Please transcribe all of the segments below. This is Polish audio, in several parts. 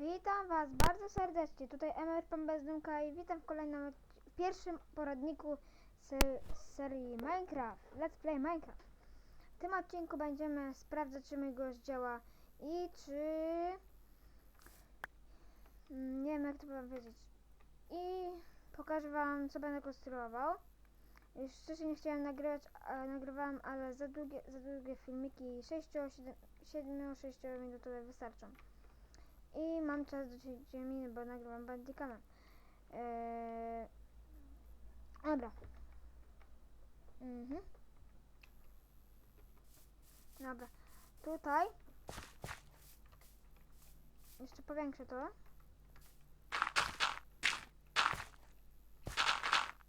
Witam Was bardzo serdecznie. Tutaj Emer Pan Bezdymka i witam w kolejnym odci- pierwszym poradniku se- z serii Minecraft. Let's Play Minecraft. W tym odcinku będziemy sprawdzać, czy mój głos działa i czy... Mm, Nie wiem, jak to powiedzieć. I pokażę Wam, co będę konstruował. Już wcześniej nie chciałem nagrywać, a nagrywałem, ale za długie, za długie filmiki 6, 7, 6 minutowe wystarczą. I mam czas do 10 minut, bo nagrywam bandicamem. Eee... Dobra. Mhm. Dobra. Tutaj. Jeszcze powiększę to.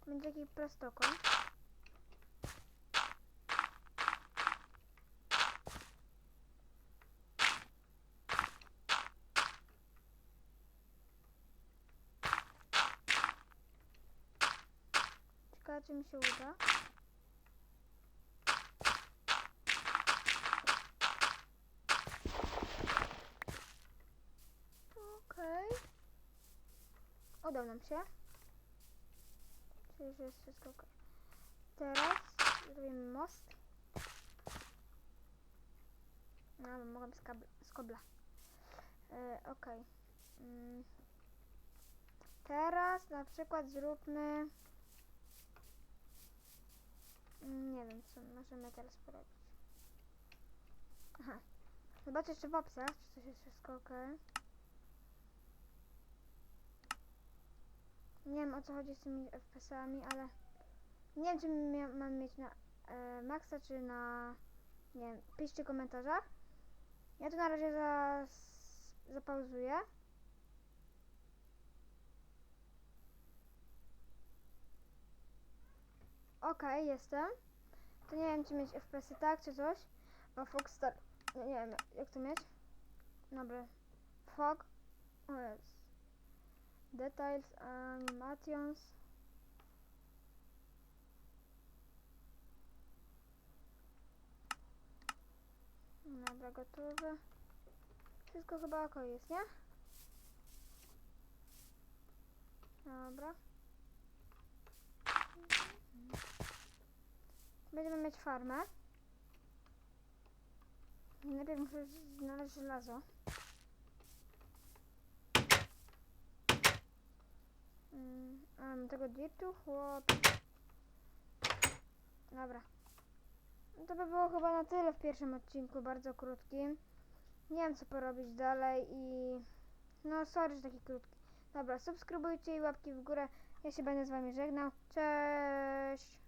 Będzie taki prostokąt. Ciekawe, czy mi się uda. Okej. Udało nam się. Czyli, że jest wszystko ok. Teraz zrobimy most. No, mogę z, kobla. E, Okej. Mm. Teraz na przykład zróbmy... Nie wiem, co możemy teraz porobić. Aha. Zobaczę jeszcze w opcjach, czy coś jest wszystko ok. Nie wiem o co chodzi z tymi FPS-ami, ale nie wiem czy mam mieć na e, maksa czy na nie wiem, piszcie w komentarzach. Ja to na razie za, zapauzuję. Okej, jestem. To nie wiem czy mieć FPS-y tak czy coś. Bo Foxstar, nie, nie wiem jak to mieć. Dobra. Fog. O jest. Details, animations. Dobra, gotowe. Wszystko chyba ok jest, nie? Dobra. Będziemy mieć farmę. Najpierw muszę znaleźć żelazo. Mm, mam tego dirtu, chłop. Dobra. No To by było chyba na tyle w pierwszym odcinku, bardzo krótkim. Nie wiem co porobić dalej i... No sorry, że taki krótki. Dobra, subskrybujcie i łapki w górę. Ja się będę z wami żegnał. Cześć!